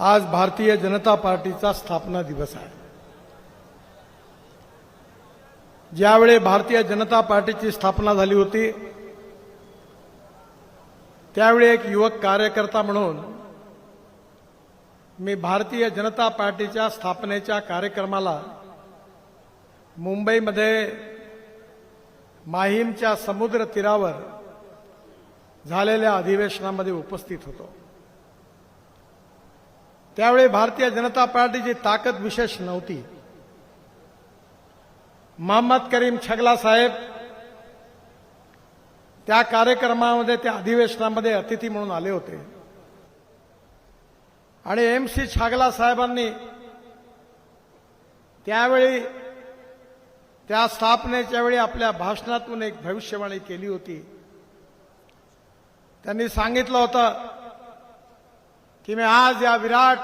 आज भारतीय जनता पार्टीचा स्थापना दिवस आहे. ज्यावेळी भारतीय जनता पार्टीची स्थापना झाली होती त्यावेळी एक युवक कार्यकर्ता म्हणून मी भारतीय जनता पार्टीच्या स्थापनेच्या कार्यक्रमाला मुंबईमध्ये माहीमच्या समुद्र तीरावर झालेल्या अधिवेशनामध्ये उपस्थित होतो. त्यावेळी भारतीय जनता पार्टीची ताकद विशेष नव्हती. मोहम्मद करीम छगला साहेब त्या कार्यक्रमामध्ये त्या अधिवेशनामध्ये अतिथी म्हणून आले होते. आणि एम सी छागला साहेबांनी त्यावेळी त्या स्थापनेच्या वेळी आपल्या भाषणातून एक भविष्यवाणी केली होती. त्यांनी सांगितलं होतं की मी आज या विराट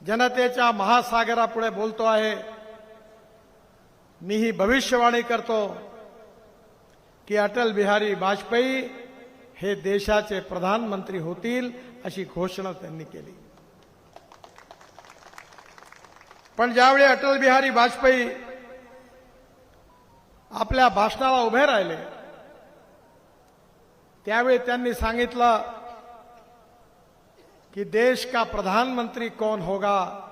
जनतेच्या महासागरापुढे बोलतो आहे. मी ही भविष्यवाणी करतो की अटल बिहारी वाजपेयी हे देशाचे प्रधानमंत्री होतील अशी घोषणा त्यांनी केली. पण ज्यावेळी अटल बिहारी वाजपेयी आपल्या भाषणाला उभे राहिले त्यावेळी त्यांनी सांगितलं कि देश का प्रधानमंत्री कौन होगा,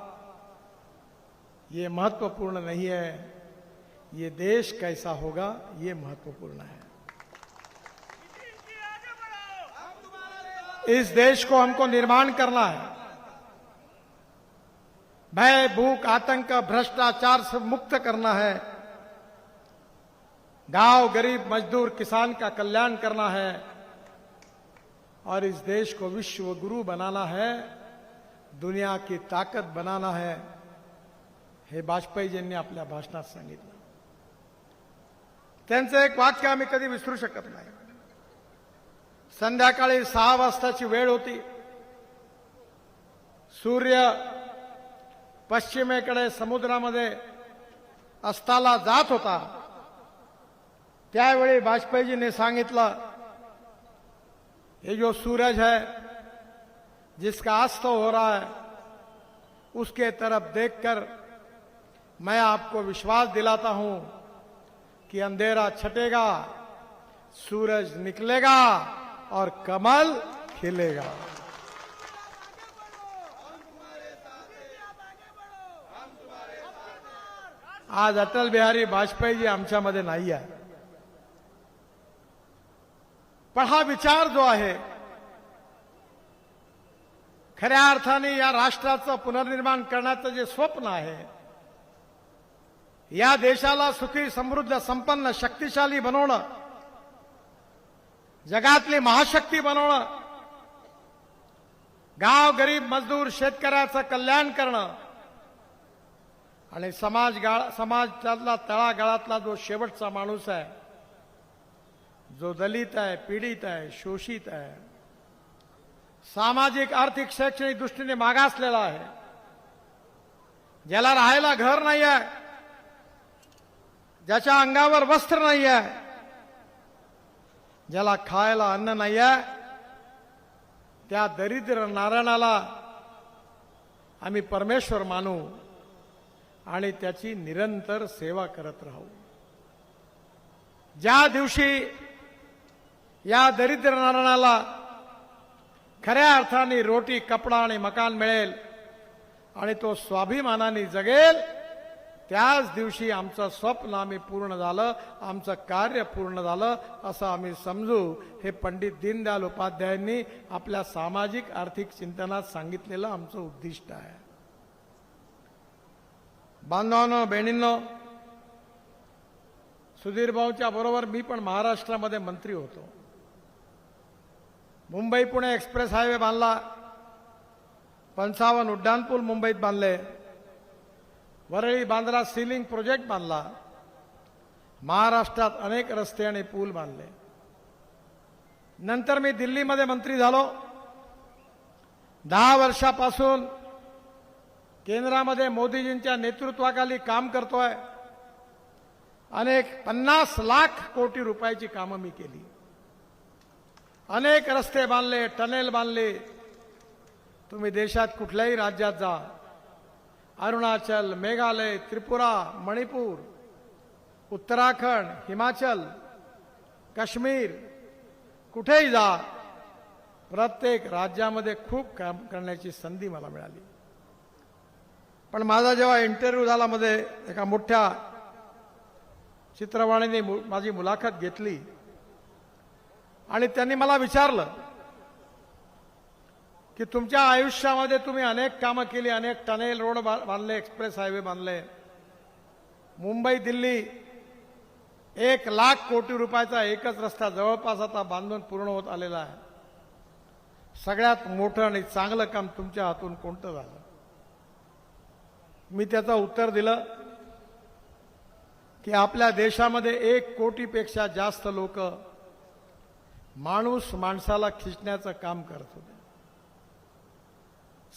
ये महत्वपूर्ण नहीं है। ये देश कैसा होगा, ये महत्वपूर्ण है। इस देश को हमको निर्माण करना है। भय, भूख, आतंक, भ्रष्टाचार से मुक्त करना है। गाँव, गरीब, मजदूर, किसान का कल्याण करना है। और इस देश को विश्व गुरु बनाना है दुनिया की ताकद बनाना है। हे वाजपेयीजींनी आपल्या भाषणात सांगितलं। त्यांचं एक वाक्य आम्ही कधी विसरू शकत नाही। संध्याकाळी सहा वाजताची वेळ होती। सूर्य पश्चिमेकडे समुद्रामध्ये अस्ताला जात होता। त्यावेळी वाजपेयीजींनी सांगितलं ये जो सूरज है, जिसका अस्त हो रहा है, उसके तरफ़ देखकर मैं आपको विश्वास दिलाता हूँ कि अंधेरा छटेगा, सूरज निकलेगा और कमल खिलेगा। आज अटल बिहारी वाजपेयीजी आमच्यामध्ये नाही आहे पण हा विचार जो आहे खऱ्या अर्थाने या राष्ट्राचं पुनर्निर्माण करण्याचं जे स्वप्न आहे या देशाला सुखी समृद्ध संपन्न शक्तिशाली बनवणं जगातली महाशक्ती बनवणं गाव गरीब मजदूर शेतकऱ्याचं कल्याण करणं आणि समाज गाळ समाजातला तळागाळातला जो शेवटचा माणूस आहे जो दलित आहे पीडित आहे शोषित आहे सामाजिक आर्थिक शैक्षणिक दृष्टीने मागासलेला आहे. ज्याला राहायला घर नाही आहे ज्याच्या अंगावर वस्त्र नाही आहे ज्याला खायला अन्न नाही आहे त्या दरिद्र नारायणाला आम्ही परमेश्वर मानू आणि त्याची निरंतर सेवा करत राहू. ज्या दिवशी या दरिद्र नारायणाला खऱ्या अर्थाने रोटी कपडा आणि मकान मिळेल आणि तो स्वाभिमानाने जगेल. त्याच दिवशी आमचं स्वप्न आम्ही पूर्ण झालं आमचं कार्य पूर्ण झालं असं आम्ही समजू. हे पंडित दीनदयाल उपाध्यायांनी आपल्या सामाजिक आर्थिक चिंतनात सांगितलेलं आमचं उद्दिष्ट आहे. बांधवांनो बहिणींनो सुधीर भाऊच्या बरोबर मी पण महाराष्ट्रामध्ये मंत्री होतो. मुंबई पुणे एक्सप्रेस हायवे बांधला. पंचावन्न उड्डाणपूल मुंबईत बांधले. वरळी बांद्रा सिलिंग प्रोजेक्ट बांधला. महाराष्ट्रात अनेक रस्ते आणि पूल बांधले. नंतर मी दिल्लीमध्ये मंत्री झालो. दहा वर्षापासून केंद्रामध्ये मोदीजींच्या नेतृत्वाखाली काम करतोय. अनेक पन्नास लाख कोटी रुपयाची कामं मी केली. अनेक रस्ते बांधले टनेल बांधले. तुम्ही देशात कुठल्याही राज्यात जा. अरुणाचल मेघालय त्रिपुरा मणिपूर उत्तराखंड हिमाचल काश्मीर कुठेही जा. प्रत्येक राज्यामध्ये खूप काम करण्याची संधी मला मिळाली. पण माझा जेव्हा इंटरव्ह्यू झाला मध्ये एका मोठ्या चित्रवाणीने मु- माझी मुलाखत घेतली. आणि त्यांनी मला विचारलं की तुमच्या आयुष्यामध्ये तुम्ही अनेक कामं केली अनेक टनेल रोड बा- बांधले एक्सप्रेस हायवे बांधले. मुंबई दिल्ली एक लाख कोटी रुपयाचा एकच रस्ता जवळपास आता बांधून पूर्ण होत आलेला आहे. सगळ्यात मोठं आणि चांगलं काम तुमच्या हातून कोणतं झालं? मी त्याचं उत्तर दिलं की आपल्या देशामध्ये एक कोटीपेक्षा जास्त लोक माणूस माणसाला खिचण्याचं काम करत होते.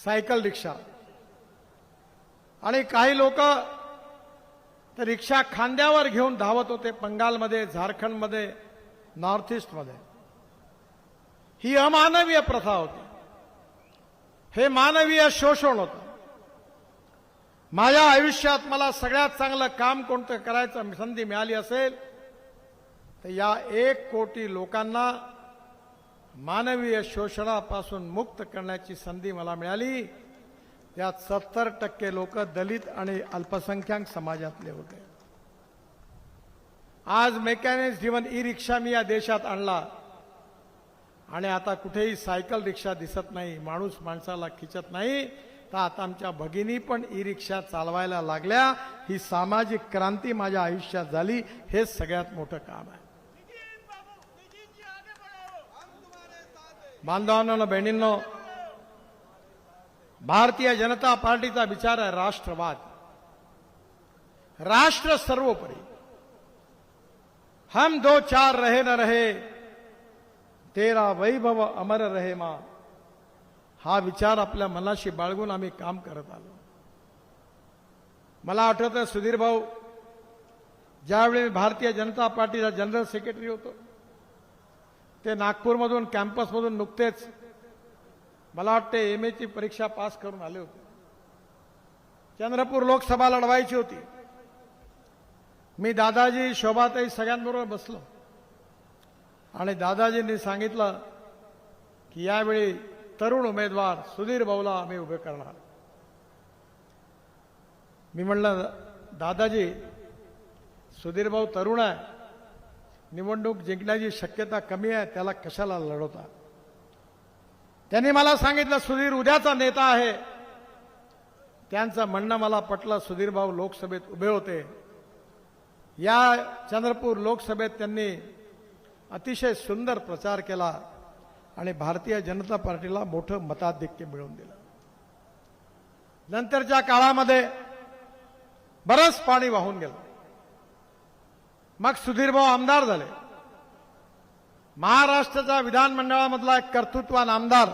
Cycle rickshaw. आणि काही लोक तर रिक्षा खांद्यावर घेऊन धावत होते बंगालमध्ये झारखंडमध्ये नॉर्थ ईस्टमध्ये. ही अमानवीय प्रथा होती. हे मानवीय शोषण होतं. माझ्या आयुष्यात मला सगळ्यात चांगलं काम कोणतं करायचं संधी मिळाली असेल तर या एक कोटी लोकांना मानवीय शोषणापासून मुक्त करण्याची संधी मला मिळाली. त्यात सत्तर टक्के लोक दलित आणि अल्पसंख्याक समाजातले होते. आज मेकॅनिक्स जीवन ई रिक्षा मी या देशात आणला. आणि आता कुठेही सायकल रिक्षा दिसत नाही माणूस माणसाला खिचत नाही. तर आता आमच्या भगिनी पण ई रिक्षा चालवायला लागल्या. ही सामाजिक क्रांती माझ्या आयुष्यात झाली. हे सगळ्यात मोठं काम आहे. बांधवांनो बहिणींनो भारतीय जनता पार्टीचा विचार आहे राष्ट्रवाद राष्ट्र सर्वोपरी हम दो चार रहे न रहे तेरा वैभव अमर रहे मा हा विचार आपल्या मनाशी बाळगून आम्ही काम करत आलो मला आठवतं सुधीर भाऊ ज्यावेळी मी भारतीय जनता पार्टीचा जनरल सेक्रेटरी होतो ते नागपूरमधून कॅम्पसमधून नुकतेच मला वाटते एम एची परीक्षा पास करून आले होते. चंद्रपूर लोकसभा लढवायची होती. मी दादाजी शोभाताई सगळ्यांबरोबर बसलो. आणि दादाजींनी सांगितलं की यावेळी तरुण उमेदवार सुधीर भाऊला आम्ही उभे करणार. मी म्हणलं दादाजी सुधीर भाऊ तरुण आहे. निवडणूक जिंकण्याची शक्यता कमी आहे त्याला कशाला लढवता? त्यांनी मला सांगितलं सुधीर उद्याचा नेता आहे. त्यांचं म्हणणं मला पटलं सुधीर भाऊ लोकसभेत उभे होते. या चंद्रपूर लोकसभेत त्यांनी अतिशय सुंदर प्रचार केला आणि भारतीय जनता पार्टीला मोठं मताधिक्य मिळवून दिलं. नंतरच्या काळामध्ये बरंच पाणी वाहून गेलं. मग सुधीरभाऊ आमदार झाले. महाराष्ट्राचा विधानमंडळामधला एक कर्तृत्वान आमदार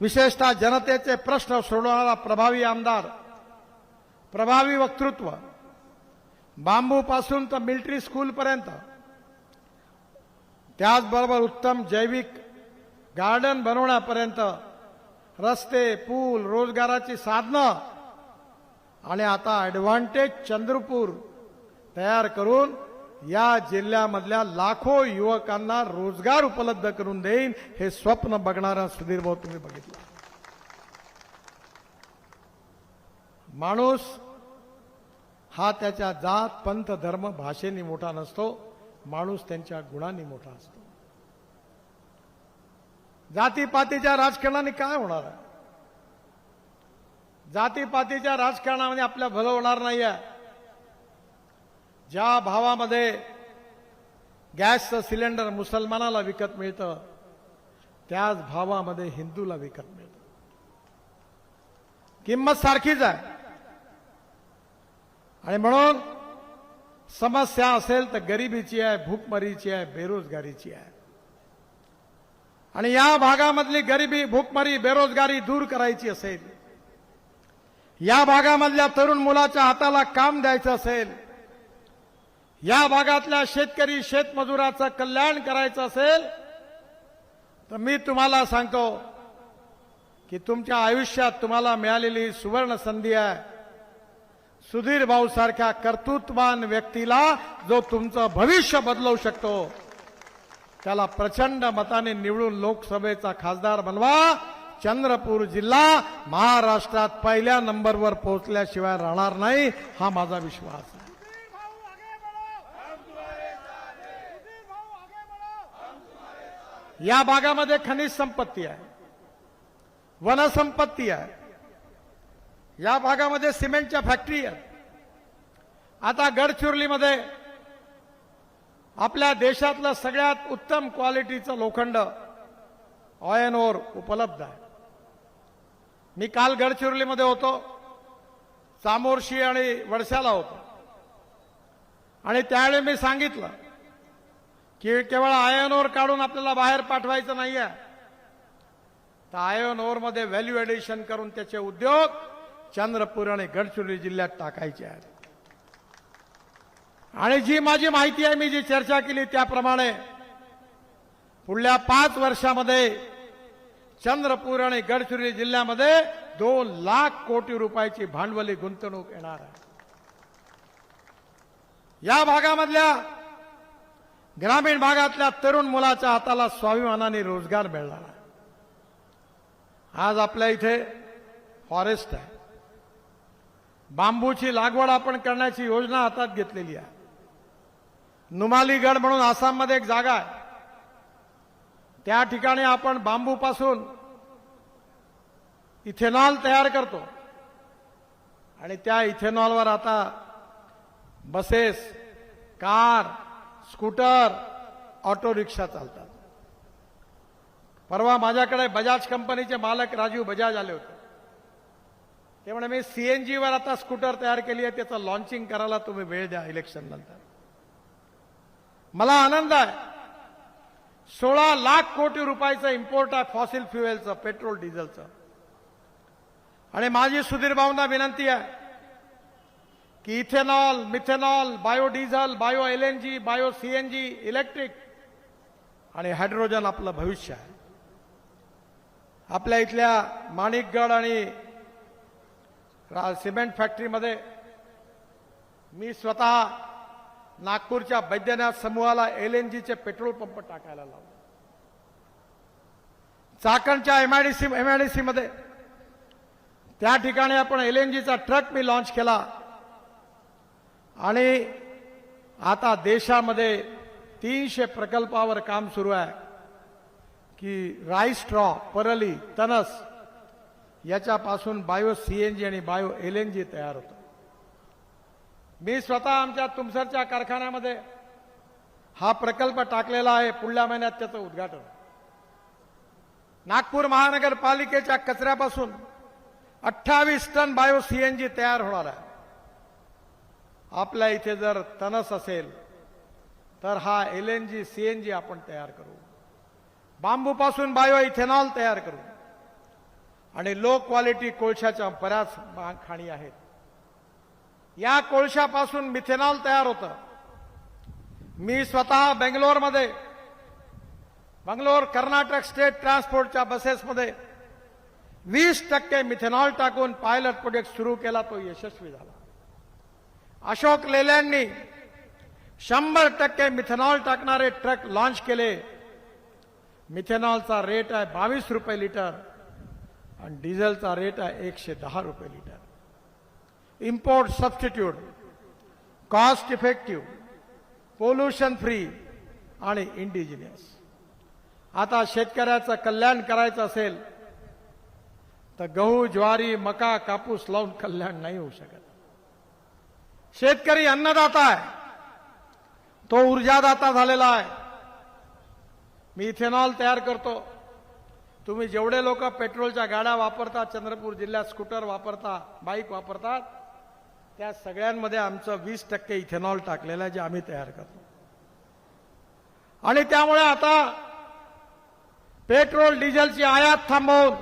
विशेषतः जनतेचे प्रश्न सोडवणारा प्रभावी आमदार प्रभावी वक्तृत्व बांबूपासून तर मिलिटरी स्कूलपर्यंत त्याचबरोबर उत्तम जैविक गार्डन बनवण्यापर्यंत रस्ते पूल रोजगाराची साधनं आणि आता ॲडव्हान्टेज चंद्रपूर तयार करून या जिल्ह्यामधल्या लाखो युवकांना रोजगार उपलब्ध करून देईन हे स्वप्न बघणारा सुधीर भाऊ तुम्ही बघितलं. माणूस हा त्याच्या जात पंथ धर्म भाषेने मोठा नसतो माणूस त्यांच्या गुणांनी मोठा असतो. जातीपातीच्या राजकारणाने काय होणार आहे? जातीपातीच्या राजकारणामध्ये आपल्या भलं होणार नाही आहे ज्या भावामध्ये गॅसचं सिलेंडर मुसलमानाला विकत मिळतं त्याच भावामध्ये हिंदूला विकत मिळतं. किंमत सारखीच आहे. आणि म्हणून समस्या असेल तर गरिबीची आहे भूकमरीची आहे बेरोजगारीची आहे. आणि या भागामधली गरिबी भूकमरी बेरोजगारी दूर करायची असेल या भागामधल्या तरुण मुलाच्या हाताला काम द्यायचं असेल या भागातल्या शेतकरी शेतमजुराचं कल्याण करायचं असेल तर मी तुम्हाला सांगतो की तुमच्या आयुष्यात तुम्हाला मिळालेली सुवर्ण संधी आहे. सुधीर भाऊ सारख्या कर्तृत्वान व्यक्तीला जो तुमचं भविष्य बदलवू शकतो त्याला प्रचंड मताने निवडून लोकसभेचा खासदार बनवा. चंद्रपूर जिल्हा महाराष्ट्रात पहिल्या नंबरवर पोहोचल्याशिवाय राहणार नाही हा माझा विश्वास आहे. या भागामध्ये खनिज संपत्ती आहे. वनसंपत्ती आहे. या भागामध्ये सिमेंटच्या फॅक्टरी आहेत. आता गडचिरोलीमध्ये आपल्या देशातलं सगळ्यात उत्तम क्वालिटीचं लोखंड ऑयन ओर उपलब्ध आहे. मी काल गडचिरोलीमध्ये होतो. चामोर्शी आणि वडशाला होतो. आणि त्यावेळी मी सांगितलं की केवळ आयन ओर काढून आपल्याला बाहेर पाठवायचं नाहीये. तर आयन ओरमध्ये व्हॅल्यू एडिशन करून त्याचे उद्योग चंद्रपूर आणि गडचिरोली जिल्ह्यात टाकायचे आहेत. आणि जी माझी माहिती आहे मी जी चर्चा केली त्याप्रमाणे पुढल्या पाच वर्षामध्ये चंद्रपूर आणि गडचिरोली जिल्ह्यामध्ये दोन लाख कोटी रुपयाची भांडवली गुंतवणूक येणार आहे. या भागामधल्या ग्रामीण भागातल्या तरुण मुलाच्या हाताला स्वाभिमानाने रोजगार मिळणार. आज आपल्या इथे फॉरेस्ट आहे. बांबूची लागवड आपण करण्याची योजना हातात घेतलेली आहे. नुमालीगड म्हणून आसाममध्ये एक जागा आहे. त्या ठिकाणी आपण बांबूपासून इथेनॉल तयार करतो. आणि त्या इथेनॉलवर आता buses car scooter auto rickshaw चालतात. परवा माझ्याकडे बजाज कंपनीचे मालक राजीव बजाज आले होते. ते म्हणे मी सीएनजीवर आता स्कूटर तयार केली आहे त्याचं लॉन्चिंग करायला तुम्ही वेळ द्या इलेक्शन नंतर. मला आनंद आहे. सोळा लाख कोटी रुपयाचं इम्पोर्ट आहे फॉसिल फ्युएलचं पेट्रोल डिझेलचं आणि माझी सुधीर भाऊंना विनंती आहे की ethanol methanol biodiesel bio L N G bio C N G electric आणि हायड्रोजन आपलं भविष्य आहे. आपल्या इथल्या माणिकगड आणि सिमेंट फॅक्टरीमध्ये मी स्वतः नागपूरच्या बैद्यनाथ समूहाला एल एन जीचे पेट्रोल पंप टाकायला लावले. चाकणच्या एमआयडीसी एमआयडीसी मध्ये त्या ठिकाणी आपण एल एन जीचा ट्रक मी लॉन्च केला. आणि आता देशामध्ये तीनशे प्रकल्पावर काम सुरू आहे. की राईस स्ट्रॉ परली तनस याच्यापासून बायो सीएनजी आणि बायो एल एन जी तयार होतं. मी स्वतः आमच्या तुमसरच्या कारखान्यामध्ये हा प्रकल्प टाकलेला आहे पुढल्या महिन्यात त्याचं उद्घाटन. नागपूर महानगरपालिकेच्या कचऱ्यापासून अठ्ठावीस टन बायो सीएनजी तयार होणार आहे. आपल्या इथे जर तनस असेल तर हा L N G C N G आपण तयार करू. बांबूपासून बायो इथेनॉल तयार करू. आणि लो क्वालिटी कोळशाच्या बऱ्याच खाणी आहेत. या कोळशापासून मिथेनॉल तयार होतं. मी स्वतः बेंगलोरमध्ये बंगलोर कर्नाटक स्टेट ट्रान्सपोर्टच्या बसेसमध्ये वीस टक्के मिथेनॉल टाकून पायलट प्रोजेक्ट सुरू केला तो यशस्वी झाला. अशोक लेल्यांनी शंभर टक्के मिथेनॉल टाकणारे ट्रक लॉन्च केले. मिथेनॉलचा रेट आहे बावीस रुपये लिटर आणि डिझेलचा रेट आहे एकशे दहा रुपये litre import substitute cost effective pollution free आणि इंडिजिनियस आता शेतकऱ्याचं कल्याण करायचं असेल तर गहू ज्वारी मका कापूस लावून कल्याण नाही होऊ शकत. शेतकरी अन्नदाता आहे. तो ऊर्जादाता झालेला आहे. मी इथेनॉल तयार करतो. तुम्ही जेवढे लोक पेट्रोलच्या गाड्या वापरतात चंद्रपूर जिल्ह्यात स्कूटर वापरता बाईक वापरतात त्या सगळ्यांमध्ये आमचं वीस टक्के इथेनॉल टाकलेलं आहे जे आम्ही तयार करतो. आणि त्यामुळे आता पेट्रोल डिझेलची आयात थांबवून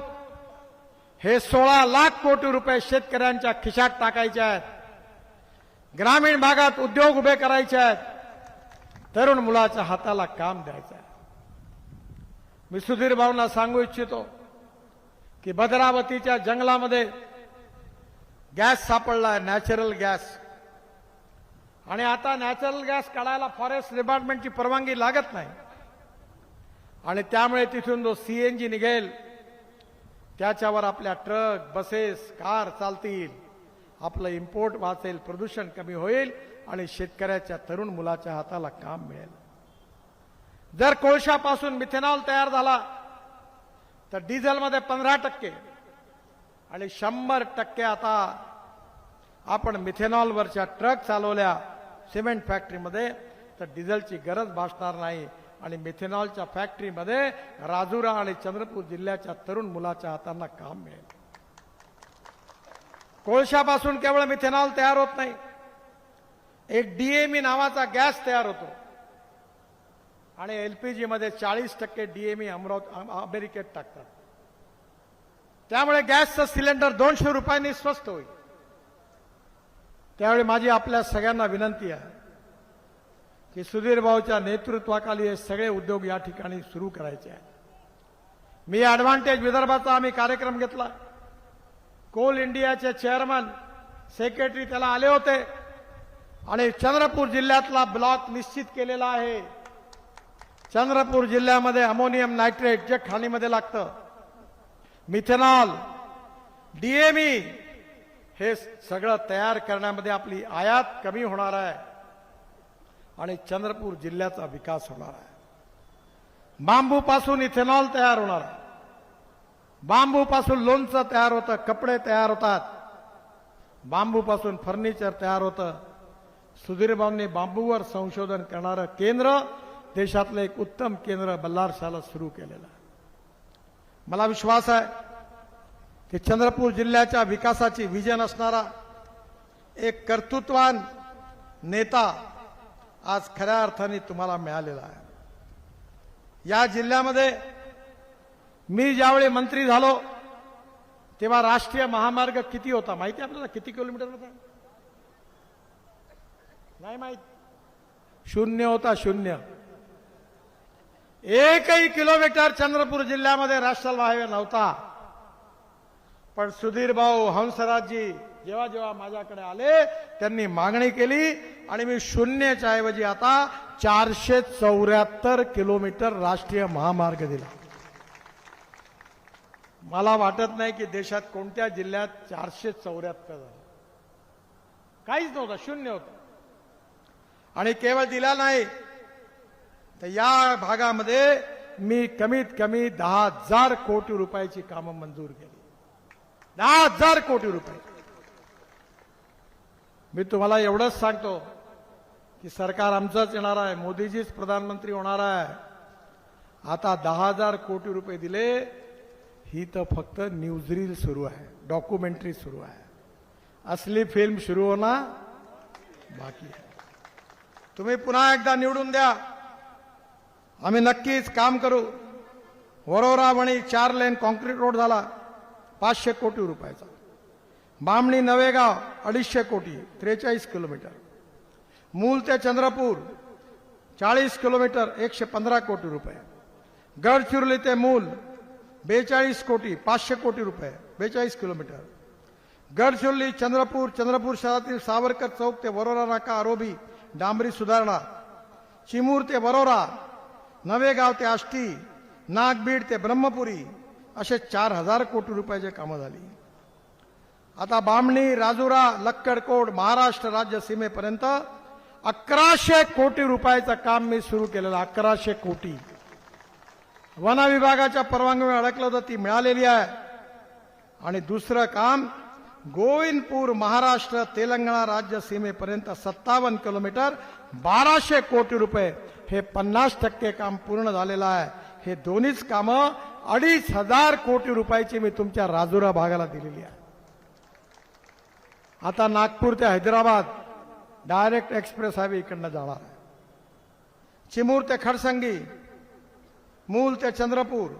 हे सोळा लाख कोटी रुपये शेतकऱ्यांच्या खिशात टाकायचे आहेत. ग्रामीण भागात उद्योग उभे करायचे आहेत. तरुण मुलाच्या हाताला काम द्यायचं आहे. मी सुधीर भाऊंना सांगू इच्छितो की भद्रावतीच्या जंगलामध्ये गॅस सापडलाय नॅचरल गॅस. आणि आता नॅचरल गॅस काढायला फॉरेस्ट डिपार्टमेंटची परवानगी लागत नाही. आणि त्यामुळे तिथून जो सीएनजी निघेल त्याच्यावर आपल्या ट्रक बसेस कार चालतील. आपलं इम्पोर्ट वाचेल प्रदूषण कमी होईल आणि शेतकऱ्याच्या तरुण मुलाच्या हाताला काम मिळेल. जर कोळशापासून मिथेनॉल तयार झाला तर डिझेलमध्ये पंधरा टक्के आणि शंभर टक्के आता आपण मिथेनॉलवरच्या ट्रक चालवल्या सिमेंट फॅक्टरीमध्ये तर डिझेलची गरज भासणार नाही आणि मिथेनॉलच्या फॅक्टरीमध्ये राजुरा आणि चंद्रपूर जिल्ह्याच्या तरुण मुलाच्या हातांना काम मिळेल. कोळशापासून केवळ मिथेनॉल तयार होत नाही. एक डीएमई नावाचा गॅस तयार होतो. आणि एलपीजी मध्ये चाळीस टक्के डीएमई अमरावती अमेरिकेत टाकतात. त्यामुळे गॅसचं सिलेंडर दोनशे रुपयांनी स्वस्त होईल. त्यावेळी माझी आपल्या सगळ्यांना विनंती आहे की सुधीर भाऊच्या नेतृत्वाखाली हे सगळे उद्योग या ठिकाणी सुरू करायचे आहेत. मी ऍडव्हान्टेज विदर्भाचा आम्ही कार्यक्रम घेतला. कोल इंडियाचे चेअरमन सेक्रेटरी त्याला आले होते. आणि चंद्रपूर जिल्ह्यातला ब्लॉक निश्चित केलेला आहे. चंद्रपूर जिल्ह्यामध्ये अमोनियम नायट्रेट जे खाणीमध्ये लागतं. मिथेनॉल डीएमई हे सगळं तयार करण्यामध्ये आपली आयात कमी होणार आहे. आणि चंद्रपूर जिल्ह्याचा विकास होणार आहे. बांबूपासून इथेनॉल तयार होणार आहे. बांबूपासून लोणचं तयार होतं कपडे तयार होतात. बांबूपासून फर्निचर तयार होतं. सुधीरबाबूंनी बांबूवर संशोधन करणारं केंद्र देशातलं एक उत्तम केंद्र बल्लारशाला सुरू केलेलं. आहे मला विश्वास आहे की चंद्रपूर जिल्ह्याच्या विकासाची विजन असणारा एक कर्तृत्वान नेता आज खऱ्या अर्थाने तुम्हाला मिळालेला आहे. या जिल्ह्यामध्ये मी ज्यावेळी मंत्री झालो तेव्हा राष्ट्रीय महामार्ग किती होता माहिती आहे आपल्याला? किती किलोमीटर होता? नाही माहीत. शून्य होता शून्य. एकही किलोमीटर चंद्रपूर जिल्ह्यामध्ये राष्ट्रीय हायवे नव्हता. पण सुधीर भाऊ हंसराजजी जेव्हा जेव्हा माझ्याकडे आले त्यांनी मागणी केली आणि मी शून्यच्या ऐवजी आता चारशे चौऱ्याहत्तर किलोमीटर राष्ट्रीय महामार्ग दिला. मला वाटत नाही की देशात कोणत्या जिल्ह्यात चारशे चौऱ्याहत्तर झालं. काहीच नव्हतं शून्य होतं. आणि केवळ दिला नाही तर या भागामध्ये मी कमीत कमी दहा हजार कोटी रुपयाची कामं मंजूर केली. दहा हजार कोटी रुपये. मी तुम्हाला एवढंच सांगतो की सरकार आमचंच येणार आहे मोदीजीच प्रधानमंत्री होणार आहे. आता दहा हजार कोटी रुपये दिले ही तर फक्त न्यूज रील सुरू आहे डॉक्युमेंटरी सुरू आहे. असली फिल्म सुरू होणार बाकी आहे. तुम्ही पुन्हा एकदा निवडून द्या. आम्ही नक्कीच काम करू. वरोरा म्हणी चार लेन कॉन्क्रीट रोड झाला पाचशे कोटी रुपयाचा. बामणी नवेगाव अडीचशे कोटी त्रेचाळीस किलोमीटर. मूल ते चंद्रपूर चाळीस किलोमीटर एकशे पंधरा कोटी रुपये. गडचिरोली ते मूल बेचाळीस कोटी पाचशे कोटी रुपये बेचाळीस किलोमीटर. गडचिरोली चंद्रपूर चंद्रपूर शहरातील सावरकर चौक ते वरोरा नाका आरोबी डांबरी सुधारणा. चिमूर ते वरोरा नवेगाव ते आष्टी नागबीड ते ब्रह्मपुरी असे चार हजार कोटी रुपयाचे कामं झाली. आता बामणी राजुरा लक्कडकोट महाराष्ट्र राज्य सीमेपर्यंत अकराशे कोटी रुपयाचं काम मी सुरू केलेलं अकराशे कोटी. वन विभागाच्या परवानगीमुळे अडकलं तर ती मिळालेली आहे. आणि दुसरं काम गोविंदपूर महाराष्ट्र तेलंगणा राज्य सीमेपर्यंत सत्तावन्न किलोमीटर बाराशे कोटी रुपये हे पन्नास टक्के काम पूर्ण झालेलं आहे. हे दोन्हीच कामं अडीच हजार कोटी रुपयाची मी तुमच्या राजुरा भागाला दिलेली आहे. आता नागपूर ते हैदराबाद डायरेक्ट एक्सप्रेस हायवे इकडनं जाणार आहे. चिमूर ते खडसंगी मूल ते चंद्रपूर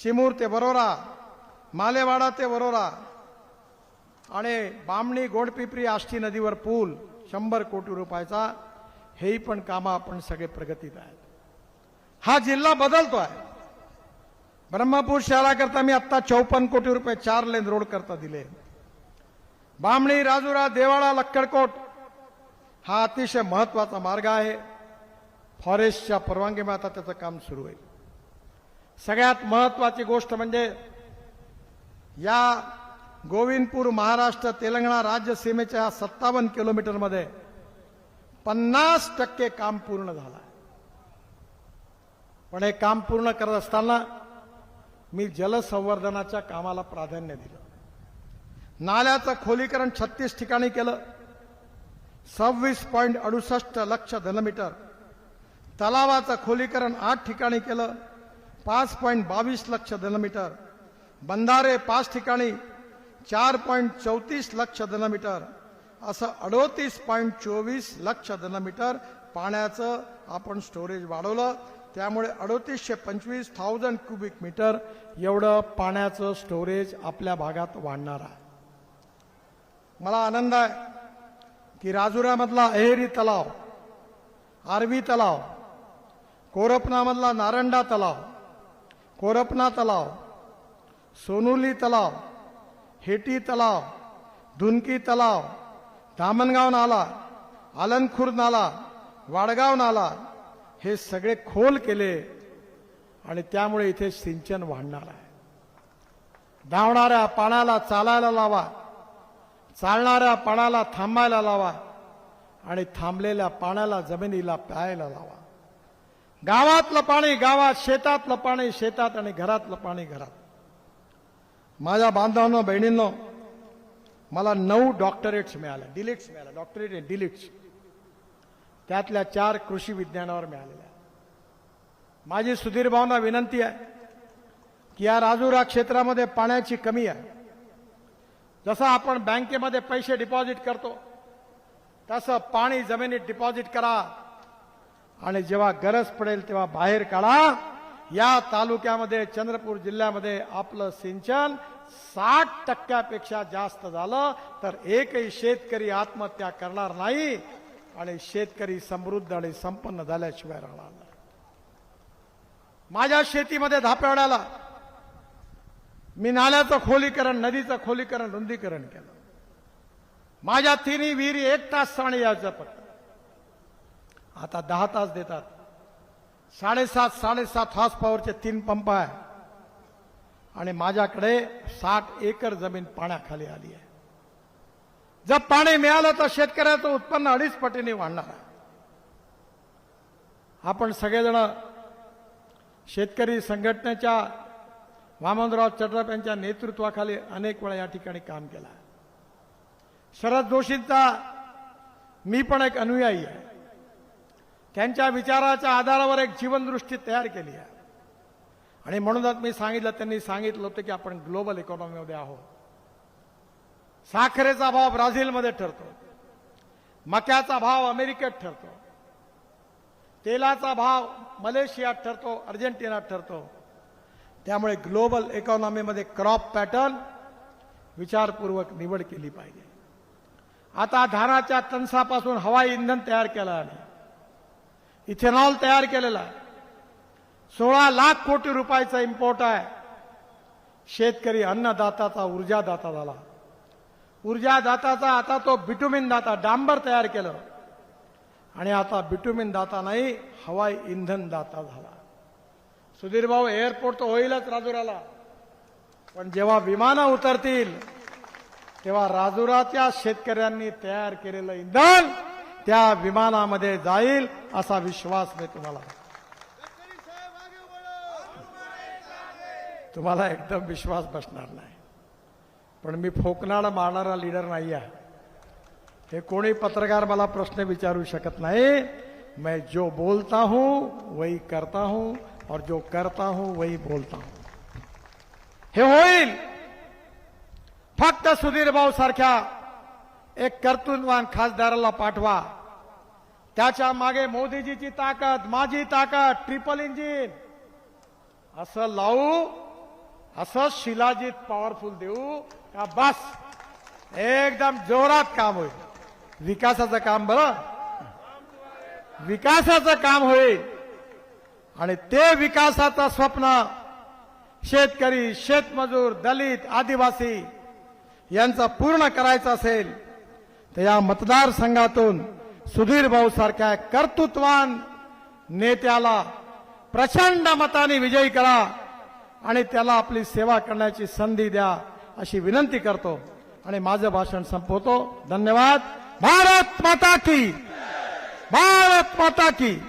चिमूर ते बरोरा मालेवाडा ते वरोरा आणि बामणी गोडपिपरी आष्टी नदीवर पूल शंभर कोटी रुपयाचा हेही पण कामं आपण सगळे प्रगतीत आहेत. हा जिल्हा बदलतो आहे ब्रह्मपूर शहराकरता मी आत्ता चौपन्न कोटी रुपये चार लेन रोड करता दिले. बामणी राजुरा देवाळा लक्कडकोट हा अतिशय महत्त्वाचा मार्ग आहे. फॉरेस्टच्या परवानगीमुळे आता त्याचं काम सुरू आहे सगळ्यात महत्वाची गोष्ट म्हणजे या गोविंदपूर महाराष्ट्र तेलंगणा राज्य सीमेच्या सत्तावन्न किलोमीटरमध्ये पन्नास टक्के काम पूर्ण झालं पण हे काम पूर्ण करत असताना मी जलसंवर्धनाच्या कामाला प्राधान्य दिलं. नाल्याचं खोलीकरण छत्तीस ठिकाणी केलं. सव्वीस पॉईंट अडुसष्ट लक्ष घनमीटर तलावाचं खोलीकरण आठ ठिकाणी केलं. पाच पॉईंट बावीस लक्ष घनमीटर बंधारे पाच ठिकाणी चार पॉईंट चौतीस लक्ष घनमीटर असं अडोतीस पॉईंट चोवीस लक्ष घनमीटर पाण्याचं आपण स्टोरेज वाढवलं. त्यामुळे अडोतीसशे पंचवीस थाउजंड क्युबिक मीटर एवढं पाण्याचं स्टोरेज आपल्या भागात वाढणार आहे. मला आनंद आहे की राजुऱ्यामधला अहेरी तलाव आरवी तलाव कोरपनामधला नारंडा तलाव कोरपना तलाव सोनुली तलाव हेटी तलाव धुनकी तलाव धामणगाव नाला आलनखुर्द नाला वाडगाव नाला हे सगळे खोल केले आणि त्यामुळे इथे सिंचन वाढणार आहे. धावणाऱ्या पाण्याला चालायला लावा चालणाऱ्या पाण्याला थांबायला लावा आणि थांबलेल्या पाण्याला जमिनीला प्यायला लावा. गावातलं पाणी गावात शेतातलं पाणी शेतात आणि घरातलं पाणी घरात. माझ्या बांधवांनो बहिणींनो मला नऊ डॉक्टरेट्स मिळाल्या. डिलिट्स मिळाल्या. डॉक्टरेट आहे डिलिट्स त्यातल्या चार कृषी विज्ञानावर मिळालेल्या. माझी सुधीर भावना विनंती आहे की या राजुरा क्षेत्रामध्ये पाण्याची कमी आहे. जसं आपण बँकेमध्ये पैसे डिपॉझिट करतो तसं पाणी जमिनीत डिपॉझिट करा. आणि जेव्हा गरज पडेल तेव्हा बाहेर काढा. या तालुक्यामध्ये चंद्रपूर जिल्ह्यामध्ये आपलं सिंचन साठ टक्क्यापेक्षा जास्त झालं तर एकही शेतकरी आत्महत्या करणार नाही आणि शेतकरी समृद्ध आणि संपन्न झाल्याशिवाय राहणार नाही. माझ्या शेतीमध्ये धापेवाड्याला मी नाल्याचं खोलीकरण नदीचं खोलीकरण रुंदीकरण केलं. माझ्या तिन्ही विहिरी एक तास पाणी यायचं फक्त. आता दहा तास देतात. साडेसात साडेसात हॉर्स पॉवरचे तीन पंप आहे. आणि माझ्याकडे साठ एकर जमीन पाण्याखाली आली आहे. जर पाणी मिळालं तर शेतकऱ्याचं उत्पन्न अडीच पटीने वाढणार आहे. आपण सगळेजण शेतकरी संघटनेच्या वामनराव चटप यांच्या नेतृत्वाखाली अनेक वेळा या ठिकाणी काम केलं शरद जोशींचा मी पण एक अनुयायी आहे. त्यांच्या विचाराच्या आधारावर एक जीवनदृष्टी तयार केली आहे. आणि म्हणूनच मी सांगितलं त्यांनी सांगितलं होतं की आपण ग्लोबल इकॉनॉमीमध्ये आहोत. साखरेचा भाव ब्राझीलमध्ये ठरतो. मक्याचा भाव अमेरिकेत ठरतो. तेलाचा भाव मलेशियात ठरतो अर्जेंटिनात ठरतो. त्यामुळे ग्लोबल इकॉनॉमीमध्ये क्रॉप पॅटर्न विचारपूर्वक निवड केली पाहिजे. आता धानाच्या तणसापासून हवाई इंधन तयार केलं आहे. इथेनॉल तयार केलेला आहे. सोळा लाख कोटी रुपयाचा इम्पोर्ट आहे. शेतकरी अन्नदाताचा ऊर्जादाता झाला. ऊर्जादाताचा आता तो बिटुमिन दाता डांबर तयार केलं. आणि आता बिटुमिन दाता नाही हवाई इंधन दाता झाला. सुधीर भाऊ एअरपोर्ट तर होईलच राजुराला. पण जेव्हा विमानं उतरतील तेव्हा राजुराच्या शेतकऱ्यांनी तयार केलेलं इंधन त्या विमानामध्ये जाईल असा विश्वास मी तुम्हाला तुम्हाला एकदम विश्वास बसणार नाही. पण मी फोकनाडा मारणारा लीडर नाही आहे हे कोणी पत्रकार मला प्रश्न विचारू शकत नाही. मैं जो बोलता हूं वही करता हूं और जो करता हूं वही बोलता हूं. हे होईल. फक्त सुधीर भाऊ सारख्या एक कर्तृत्वान खासदाराला पाठवा. त्याच्यामागे मोदीजीची ताकद माझी ताकद ट्रिपल इंजिन असं लावू असं शिलाजीत पॉवरफुल देऊ का बस. एकदम जोरात काम होईल. विकासाचं काम बरं. विकासाचं काम होईल. आणि ते विकासाचं स्वप्न शेतकरी शेतमजूर दलित आदिवासी यांचा पूर्ण करायचं असेल तर या मतदारसंघातून सुधीर भाऊ सारख्या कर्तृत्वान नेत्याला प्रचंड मताने विजयी करा आणि त्याला आपली सेवा करण्याची संधी द्या अशी विनंती करतो. आणि माझं भाषण संपवतो. धन्यवाद. भारत माता की भारत माता की